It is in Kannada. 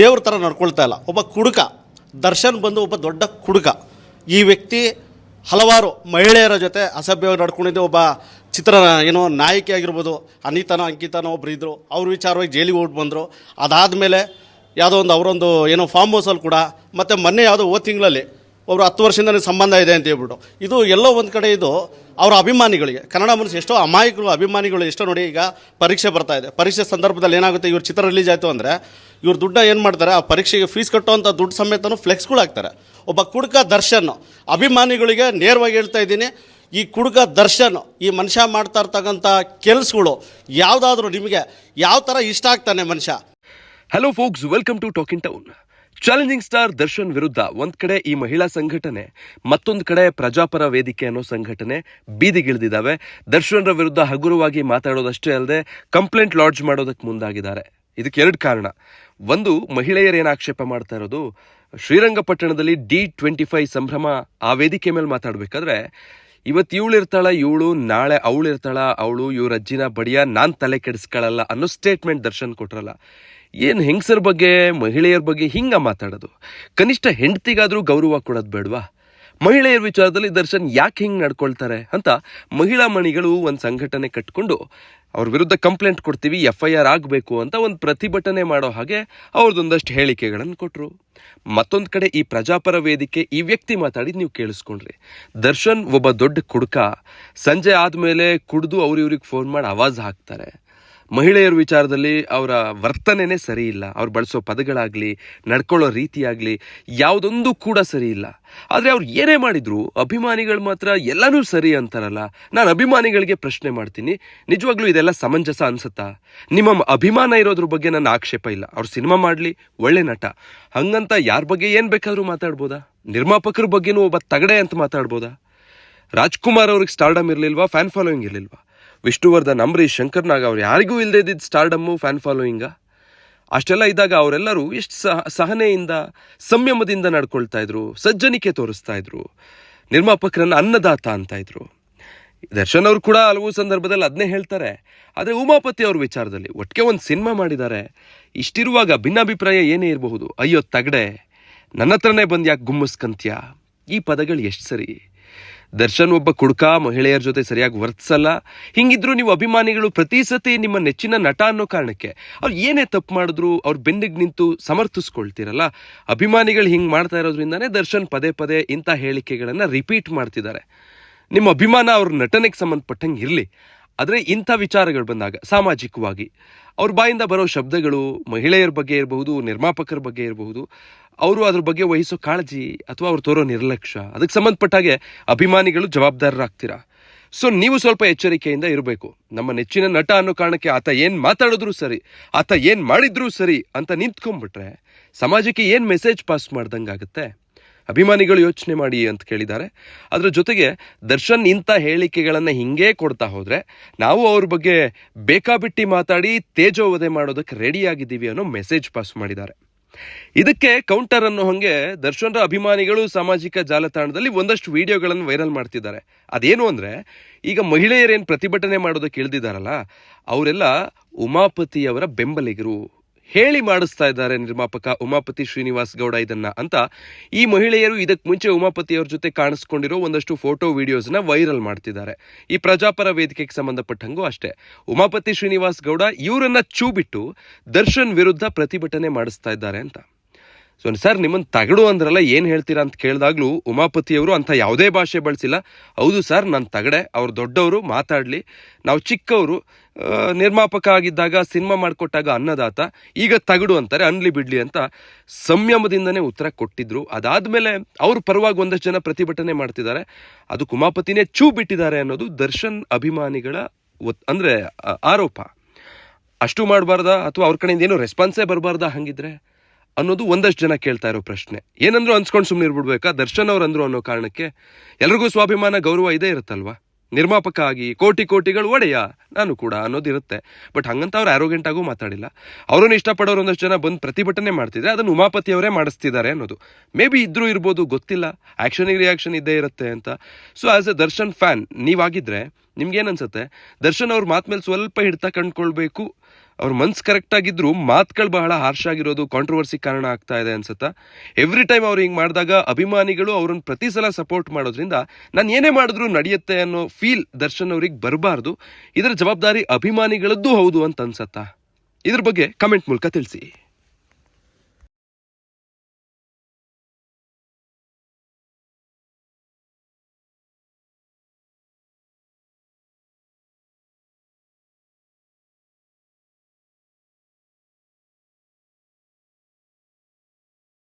ದೇವ್ರ ಥರ ನಡ್ಕೊಳ್ತಾ ಇಲ್ಲ. ಒಬ್ಬ ಕುಡುಕ, ದರ್ಶನ್ ಬಂದು ಒಬ್ಬ ದೊಡ್ಡ ಕುಡುಕ. ಈ ವ್ಯಕ್ತಿ ಹಲವಾರು ಮಹಿಳೆಯರ ಜೊತೆ ಅಸಭ್ಯವಾಗಿ ನಡ್ಕೊಂಡಿದ್ದೆ. ಒಬ್ಬ ಚಿತ್ರ ಏನೋ ನಾಯಕಿ ಆಗಿರ್ಬೋದು, ಅನಿತಾನೋ, ಅಂಕಿತಾನೋ ಒಬ್ರು ಇದ್ದರು ಅವ್ರ ವಿಚಾರವಾಗಿ ಜೈಲಿಗೆ ಹೋಗಿ ಬಂದರು. ಅದಾದಮೇಲೆ ಯಾವುದೋ ಒಂದು ಅವರೊಂದು ಏನೋ ಫಾರ್ಮ್ ಹೌಸಲ್ಲಿ ಕೂಡ, ಮತ್ತು ಮೊನ್ನೆ ಯಾವುದೋ ಓ ತಿಂಗಳಲ್ಲಿ ಒಬ್ರು ಹತ್ತು ವರ್ಷದಿಂದ ಸಂಬಂಧ ಇದೆ ಅಂತ ಹೇಳ್ಬಿಟ್ಟು. ಇದು ಎಲ್ಲೋ ಒಂದು ಕಡೆ ಇದು ಅವರ ಅಭಿಮಾನಿಗಳಿಗೆ, ಕನ್ನಡ ಮನಸ್ಸು ಎಷ್ಟೋ ಅಮಾಯಕರು ಅಭಿಮಾನಿಗಳು ಎಷ್ಟೋ ನೋಡಿ ಈಗ ಪರೀಕ್ಷೆ ಬರ್ತಾ ಇದೆ. ಪರೀಕ್ಷೆ ಸಂದರ್ಭದಲ್ಲಿ ಏನಾಗುತ್ತೆ, ಇವ್ರ ಚಿತ್ರ ರಿಲೀಸ್ ಆಯಿತು ಅಂದರೆ ಇವ್ರ ದುಡ್ಡ ಏನು ಮಾಡ್ತಾರೆ, ಆ ಪರೀಕ್ಷೆಗೆ ಫೀಸ್ ಕಟ್ಟುವಂಥ ದುಡ್ಡು ಸಮೇತನೂ ಫ್ಲೆಕ್ಸ್ಗಳು ಹಾಕ್ತಾರೆ. ಒಬ್ಬ ಕುಡುಕ ದರ್ಶನ್, ಅಭಿಮಾನಿಗಳಿಗೆ ನೇರವಾಗಿ ಹೇಳ್ತಾ ಇದ್ದೀನಿ, ಈ ಕುಡುಕ ದರ್ಶನ್, ಈ ಮನುಷ್ಯ ಮಾಡ್ತಾ ಇರ್ತಕ್ಕಂಥ ಕೆಲಸಗಳು ಯಾವುದಾದ್ರೂ ನಿಮಗೆ ಯಾವ ಥರ ಇಷ್ಟ ಆಗ್ತಾನೆ ಮನುಷ್ಯ? Hello folks welcome to talking town challenging star Darshan ವಿರುದ್ಧ ಒಂದ್ ಕಡೆ ಈ ಮಹಿಳಾ ಸಂಘಟನೆ, ಮತ್ತೊಂದು ಕಡೆ ಪ್ರಜಾಪರ ವೇದಿಕೆ ಅನ್ನೋ ಸಂಘಟನೆ ಬೀದಿಗಿಳಿದಿದ್ದಾವೆ. ದರ್ಶನ್ರ ವಿರುದ್ಧ ಹಗುರವಾಗಿ ಮಾತಾಡೋದಷ್ಟೇ ಅಲ್ಲದೆ ಕಂಪ್ಲೇಂಟ್ ಲಾಡ್ಜ್ ಮಾಡೋದಕ್ಕೆ ಮುಂದಾಗಿದ್ದಾರೆ. ಇದಕ್ಕೆ ಎರಡು ಕಾರಣ. ಒಂದು, ಮಹಿಳೆಯರು ಏನು ಆಕ್ಷೇಪ ಮಾಡ್ತಾ ಇರೋದು? ಶ್ರೀರಂಗಪಟ್ಟಣದಲ್ಲಿ ಡಿ ಟ್ವೆಂಟಿ ಫೈವ್ ಸಂಭ್ರಮ ಆ ವೇದಿಕೆ ಮೇಲೆ ಮಾತಾಡ್ಬೇಕಾದ್ರೆ ಇವತ್ತು ಇವಳು ಇರ್ತಾಳ ಇವಳು, ನಾಳೆ ಅವಳು ಇರ್ತಾಳ ಅವಳು, ಇವ್ರ ಅಜ್ಜಿನ ಬಡಿಯ ನಾನ್ ತಲೆ ಕೆಡಿಸ್ಕೊಳ್ಳಲ್ಲ ಅನ್ನೋ ಸ್ಟೇಟ್ಮೆಂಟ್ ದರ್ಶನ್ ಕೊಟ್ರಲ್ಲ. ಏನ್ ಹೆಂಗಸರ ಬಗ್ಗೆ, ಮಹಿಳೆಯರ ಬಗ್ಗೆ ಹಿಂಗ ಮಾತಾಡೋದು? ಕನಿಷ್ಠ ಹೆಂಡತಿಗಾದ್ರೂ ಗೌರವ ಕೊಡೋದು ಬೇಡವಾ? ಮಹಿಳೆಯರ ವಿಚಾರದಲ್ಲಿ ದರ್ಶನ್ ಯಾಕೆ ಹಿಂಗೆ ನಡ್ಕೊಳ್ತಾರೆ ಅಂತ ಮಹಿಳಾ ಮಣಿಗಳು ಒಂದು ಸಂಘಟನೆ ಕಟ್ಕೊಂಡು ಅವ್ರ ವಿರುದ್ಧ ಕಂಪ್ಲೇಂಟ್ ಕೊಡ್ತೀವಿ ಎಫ್ ಐ ಆರ್ ಆಗಬೇಕು ಅಂತ ಒಂದು ಪ್ರತಿಭಟನೆ ಮಾಡೋ ಹಾಗೆ ಅವ್ರದ್ದೊಂದಷ್ಟು ಹೇಳಿಕೆಗಳನ್ನು ಕೊಟ್ಟರು ಮತ್ತೊಂದು ಕಡೆ ಈ ಪ್ರಜಾಪರ ವೇದಿಕೆ ಈ ವ್ಯಕ್ತಿ ಮಾತಾಡಿ ನೀವು ಕೇಳಿಸ್ಕೊಂಡ್ರಿ. ದರ್ಶನ್ ಒಬ್ಬ ದೊಡ್ಡ ಕುಡುಕ, ಸಂಜೆ ಆದಮೇಲೆ ಕುಡಿದು ಅವ್ರಿವ್ರಿಗೆ ಫೋನ್ ಮಾಡಿ ಆವಾಜ್ ಹಾಕ್ತಾರೆ. ಮಹಿಳೆಯರ ವಿಚಾರದಲ್ಲಿ ಅವರ ವರ್ತನೆನೇ ಸರಿ ಇಲ್ಲ. ಅವ್ರು ಬಳಸೋ ಪದಗಳಾಗಲಿ, ನಡ್ಕೊಳ್ಳೋ ರೀತಿಯಾಗಲಿ ಯಾವುದೊಂದು ಕೂಡ ಸರಿ ಇಲ್ಲ. ಆದರೆ ಅವ್ರು ಏನೇ ಮಾಡಿದ್ರು, ಅಭಿಮಾನಿಗಳು ಮಾತ್ರ ಎಲ್ಲನೂ ಸರಿ ಅಂತಾರಲ್ಲ. ನಾನು ಅಭಿಮಾನಿಗಳಿಗೆ ಪ್ರಶ್ನೆ ಮಾಡ್ತೀನಿ. ನಿಜವಾಗ್ಲೂ ಇದೆಲ್ಲ ಸಮಂಜಸ ಅನ್ಸುತ್ತಾ? ನಿಮ್ಮ ಅಭಿಮಾನ ಇರೋದ್ರ ಬಗ್ಗೆ ನನ್ನ ಆಕ್ಷೇಪ ಇಲ್ಲ. ಅವ್ರು ಸಿನಿಮಾ ಮಾಡಲಿ, ಒಳ್ಳೆ ನಟ. ಹಂಗಂತ ಯಾರ ಬಗ್ಗೆ ಏನು ಬೇಕಾದರೂ ಮಾತಾಡ್ಬೋದಾ? ನಿರ್ಮಾಪಕರ ಬಗ್ಗೆನೂ ಒಬ್ಬ ತಗಡೆ ಅಂತ ಮಾತಾಡ್ಬೋದಾ? ರಾಜ್ಕುಮಾರ್ ಅವ್ರಿಗೆ ಸ್ಟಾರ್ಡಮ್ ಇರಲಿಲ್ವಾ ಫ್ಯಾನ್ ಫಾಲೋಯಿಂಗ್ ಇರಲಿಲ್ವಾ? ವಿಷ್ಣುವರ್ಧನ್ ಅಂಬರೀಶ್ ಶಂಕರ್ ನಾಗ್ ಅವ್ರು ಯಾರಿಗೂ ಇಲ್ಲದೆ ಇದ್ದಿದ್ದು ಸ್ಟಾರ್ಡಮ್ಮು ಫ್ಯಾನ್ ಫಾಲೋಯಿಂಗ ಅಷ್ಟೆಲ್ಲ ಇದ್ದಾಗ ಅವರೆಲ್ಲರೂ ಎಷ್ಟು ಸಹ, ಸಹನೆಯಿಂದ, ಸಂಯಮದಿಂದ ನಡ್ಕೊಳ್ತಾ ಇದ್ರು, ಸಜ್ಜನಿಕೆ ತೋರಿಸ್ತಾ ಇದ್ರು, ನಿರ್ಮಾಪಕರನ್ನ ಅನ್ನದಾತ ಅಂತ ಇದ್ರು. ದರ್ಶನ್ ಅವರು ಕೂಡ ಹಲವು ಸಂದರ್ಭದಲ್ಲಿ ಅದನ್ನೇ ಹೇಳ್ತಾರೆ. ಆದರೆ ಉಮಾಪತಿ ಅವ್ರ ವಿಚಾರದಲ್ಲಿ ಒಟ್ಟಿಗೆ ಒಂದು ಸಿನಿಮಾ ಮಾಡಿದ್ದಾರೆ ಇಷ್ಟಿರುವಾಗ ಭಿನ್ನಾಭಿಪ್ರಾಯ ಏನೇ ಇರಬಹುದು, ಅಯ್ಯೋ ತಗಡೆ ನನ್ನ ಹತ್ರನೇ ಬಂದು ಯಾಕೆ ಗುಮ್ಮಸ್ಕಂತ್ಯ? ಈ ಪದಗಳು ಎಷ್ಟು ಸರಿ? ದರ್ಶನ್ ಒಬ್ಬ ಕುಡ್ಕ ಮಹಿಳೆಯರ ಜೊತೆ ಸರಿಯಾಗಿ ವರ್ತಿಸಲ್ಲ. ಹಿಂಗಿದ್ರು ನೀವು ಅಭಿಮಾನಿಗಳು ಪ್ರತಿ ಸತಿ ನಿಮ್ಮ ನೆಚ್ಚಿನ ನಟ ಅನ್ನೋ ಕಾರಣಕ್ಕೆ ಅವ್ರು ಏನೇ ತಪ್ಪು ಮಾಡಿದ್ರು ಅವ್ರ ಬೆನ್ನಿಗೆ ನಿಂತು ಸಮರ್ಥಿಸ್ಕೊಳ್ತೀರಲ್ಲ. ಅಭಿಮಾನಿಗಳು ಹಿಂಗೆ ಮಾಡ್ತಾ ಇರೋದ್ರಿಂದಾನೇ ದರ್ಶನ್ ಪದೇ ಪದೇ ಇಂಥ ಹೇಳಿಕೆಗಳನ್ನು ರಿಪೀಟ್ ಮಾಡ್ತಿದ್ದಾರೆ. ನಿಮ್ಮ ಅಭಿಮಾನ ಅವ್ರ ನಟನೆಗೆ ಸಂಬಂಧಪಟ್ಟಂಗೆ ಇರಲಿ. ಆದರೆ ಇಂಥ ವಿಚಾರಗಳು ಬಂದಾಗ ಸಾಮಾಜಿಕವಾಗಿ ಅವ್ರ ಬಾಯಿಂದ ಬರೋ ಶಬ್ದಗಳು ಮಹಿಳೆಯರ ಬಗ್ಗೆ ಇರಬಹುದು, ನಿರ್ಮಾಪಕರ ಬಗ್ಗೆ ಇರಬಹುದು, ಅವರು ಅದ್ರ ಬಗ್ಗೆ ವಹಿಸೋ ಕಾಳಜಿ ಅಥವಾ ಅವ್ರು ತೋರೋ ನಿರ್ಲಕ್ಷ್ಯ, ಅದಕ್ಕೆ ಸಂಬಂಧಪಟ್ಟ ಹಾಗೆ ಅಭಿಮಾನಿಗಳು ಜವಾಬ್ದಾರರಾಗ್ತೀರಾ? ಸೊ ನೀವು ಸ್ವಲ್ಪ ಎಚ್ಚರಿಕೆಯಿಂದ ಇರಬೇಕು. ನಮ್ಮ ನೆಚ್ಚಿನ ನಟ ಅನ್ನೋ ಕಾರಣಕ್ಕೆ ಆತ ಏನು ಮಾತಾಡಿದ್ರು ಸರಿ, ಆತ ಏನು ಮಾಡಿದ್ರೂ ಸರಿ ಅಂತ ನಿಂತ್ಕೊಂಡ್ಬಿಟ್ರೆ, ಸಮಾಜಕ್ಕೆ ಏನು ಮೆಸೇಜ್ ಪಾಸ್ ಮಾಡ್ದಂಗಾಗುತ್ತೆ? ಅಭಿಮಾನಿಗಳು ಯೋಚನೆ ಮಾಡಿ ಅಂತ ಕೇಳಿದ್ದಾರೆ. ಅದರ ಜೊತೆಗೆ ದರ್ಶನ್ ಇಂಥ ಹೇಳಿಕೆಗಳನ್ನು ಹಿಂಗೇ ಕೊಡ್ತಾ ಹೋದರೆ ನಾವು ಅವ್ರ ಬಗ್ಗೆ ಬೇಕಾಬಿಟ್ಟಿ ಮಾತಾಡಿ ತೇಜೋವಧೆ ಮಾಡೋದಕ್ಕೆ ರೆಡಿ ಆಗಿದ್ದೀವಿ ಅನ್ನೋ ಮೆಸೇಜ್ ಪಾಸ್ ಮಾಡಿದ್ದಾರೆ. ಇದಕ್ಕೆ ಕೌಂಟರ್ ಅನ್ನೋ ಹಂಗೆ ದರ್ಶನ್ರ ಅಭಿಮಾನಿಗಳು ಸಾಮಾಜಿಕ ಜಾಲತಾಣದಲ್ಲಿ ಒಂದಷ್ಟು ವಿಡಿಯೋಗಳನ್ನು ವೈರಲ್ ಮಾಡ್ತಿದ್ದಾರೆ. ಅದೇನು ಅಂದ್ರೆ ಈಗ ಮಹಿಳೆಯರೇನು ಪ್ರತಿಭಟನೆ ಮಾಡೋದಕ್ಕೆ ಇಳಿದಿದ್ದಾರಲ್ಲ, ಅವರೆಲ್ಲ ಉಮಾಪತಿಯವರ ಬೆಂಬಲಿಗರು. ಹೇಳಿ ಮಾಡಿಸ್ತಾ ಇದ್ದಾರೆ ನಿರ್ಮಾಪಕ ಉಮಾಪತಿ ಶ್ರೀನಿವಾಸ್ ಗೌಡ ಇದನ್ನ ಅಂತ. ಈ ಮಹಿಳೆಯರು ಇದಕ್ಕೆ ಮುಂಚೆ ಉಮಾಪತಿಯವ್ರ ಜೊತೆ ಕಾಣಿಸ್ಕೊಂಡಿರೋ ಒಂದಷ್ಟು ಫೋಟೋ ವಿಡಿಯೋಸ್ನ ವೈರಲ್ ಮಾಡ್ತಿದ್ದಾರೆ. ಈ ಪ್ರಜಾಪರ ವೇದಿಕೆಗೆ ಸಂಬಂಧಪಟ್ಟಂಗೂ ಅಷ್ಟೇ. ಉಮಾಪತಿ ಶ್ರೀನಿವಾಸ್ ಗೌಡ ಇವರನ್ನ ಚೂ ಬಿಟ್ಟು ದರ್ಶನ್ ವಿರುದ್ಧ ಪ್ರತಿಭಟನೆ ಮಾಡಿಸ್ತಾ ಇದ್ದಾರೆ ಅಂತ. ಸೊ ಸರ್ ನಿಮ್ಮನ್ನು ತಗಡು ಅಂದ್ರಲ್ಲ ಏನು ಹೇಳ್ತೀರಾ ಅಂತ ಕೇಳಿದಾಗ್ಲೂ ಉಮಾಪತಿಯವರು ಅಂತ ಯಾವುದೇ ಭಾಷೆ ಬಳಸಿಲ್ಲ. ಹೌದು ಸರ್ ನಾನು ತಗಡೆ. ಅವ್ರು ದೊಡ್ಡವರು, ಮಾತಾಡಲಿ. ನಾವು ಚಿಕ್ಕವರು ನಿರ್ಮಾಪಕ ಆಗಿದ್ದಾಗ, ಸಿನಿಮಾ ಮಾಡಿಕೊಟ್ಟಾಗ ಅನ್ನದಾತ, ಈಗ ತಗಡು ಅಂತಾರೆ, ಅನ್ಲಿ ಬಿಡ್ಲಿ ಅಂತ ಸಂಯಮದಿಂದನೇ ಉತ್ತರ ಕೊಟ್ಟಿದ್ರು. ಅದಾದ್ಮೇಲೆ ಅವ್ರ ಪರವಾಗಿ ಒಂದಷ್ಟು ಜನ ಪ್ರತಿಭಟನೆ ಮಾಡ್ತಿದ್ದಾರೆ. ಅದು ಉಮಾಪತಿನೇ ಚೂ ಬಿಟ್ಟಿದ್ದಾರೆ ಅನ್ನೋದು ದರ್ಶನ್ ಅಭಿಮಾನಿಗಳ ಅಂದ್ರೆ ಆರೋಪ. ಅಷ್ಟು ಮಾಡಬಾರ್ದಾ? ಅಥವಾ ಅವ್ರ ಕಡೆಯಿಂದ ಏನೋ ರೆಸ್ಪಾನ್ಸೇ ಬರಬಾರ್ದಾ ಹಂಗಿದ್ರೆ? ಅನ್ನೋದು ಒಂದಷ್ಟು ಜನ ಕೇಳ್ತಾ ಇರೋ ಪ್ರಶ್ನೆ. ಏನಂದ್ರು ಅನ್ಸ್ಕೊಂಡು ಸುಮ್ಮನೆ ಇರ್ಬಿಡ್ಬೇಕಾ? ದರ್ಶನ್ ಅವ್ರು ಅಂದ್ರು ಅನ್ನೋ ಕಾರಣಕ್ಕೆ ಎಲ್ರಿಗೂ ಸ್ವಾಭಿಮಾನ ಗೌರವ ಇದೇ ಇರುತ್ತಲ್ವಾ? ನಿರ್ಮಾಪಕ ಆಗಿ ಕೋಟಿ ಕೋಟಿಗಳು ಒಡೆಯ ನಾನು ಕೂಡ ಅನ್ನೋದಿರುತ್ತೆ ಬಟ್ ಹಂಗಂತ ಅವ್ರು ಆರೋಗ್ಯಂಟ್ ಆಗೂ ಮಾತಾಡಿಲ್ಲ. ಅವರನ್ನು ಇಷ್ಟಪಡೋರು ಒಂದಷ್ಟು ಜನ ಬಂದು ಪ್ರತಿಭಟನೆ ಮಾಡ್ತಿದ್ರೆ ಅದನ್ನು ಉಮಾಪತಿ ಅವರೇ ಮಾಡಿಸ್ತಿದ್ದಾರೆ ಅನ್ನೋದು. ಮೇ ಬಿ ಇದ್ರೂ ಇರ್ಬೋದು, ಗೊತ್ತಿಲ್ಲ. ಆ್ಯಕ್ಷನಿಗೆ ರಿಯಾಕ್ಷನ್ ಇದ್ದೇ ಇರುತ್ತೆ ಅಂತ. So as a Darshan fan ನೀವಾಗಿದ್ರೆ ನಿಮ್ಗೇನು ಅನ್ಸುತ್ತೆ? ದರ್ಶನ್ ಅವ್ರ ಮಾತ್ ಮೇಲೆ ಸ್ವಲ್ಪ ಹಿಡ್ತಾ ಕಂಡ್ಕೊಳ್ಬೇಕು. ಅವ್ರ ಮನ್ಸ್ ಕರೆಕ್ಟ್ ಆಗಿದ್ರು ಮಾತುಗಳು ಬಹಳ ಹಾರ್ಶ್ ಆಗಿರೋದು ಕಾಂಟ್ರವರ್ಸಿ ಕಾರಣ ಆಗ್ತಾ ಇದೆ ಅನ್ಸುತ್ತಾ? ಎವ್ರಿ ಟೈಮ್ ಅವ್ರು ಹಿಂಗ್ ಮಾಡಿದಾಗ ಅಭಿಮಾನಿಗಳು ಅವ್ರನ್ನ ಪ್ರತಿ ಸಲ ಸಪೋರ್ಟ್ ಮಾಡೋದ್ರಿಂದ ನಾನು ಏನೇ ಮಾಡಿದ್ರು ನಡೆಯುತ್ತೆ ಅನ್ನೋ ಫೀಲ್ ದರ್ಶನ್ ಅವ್ರಿಗೆ ಬರಬಾರ್ದು. ಇದರ ಜವಾಬ್ದಾರಿ ಅಭಿಮಾನಿಗಳದ್ದು ಹೌದು ಅಂತ ಅನ್ಸತ್ತಾ? ಇದ್ರ ಬಗ್ಗೆ ಕಮೆಂಟ್ ಮೂಲಕ ತಿಳಿಸಿ.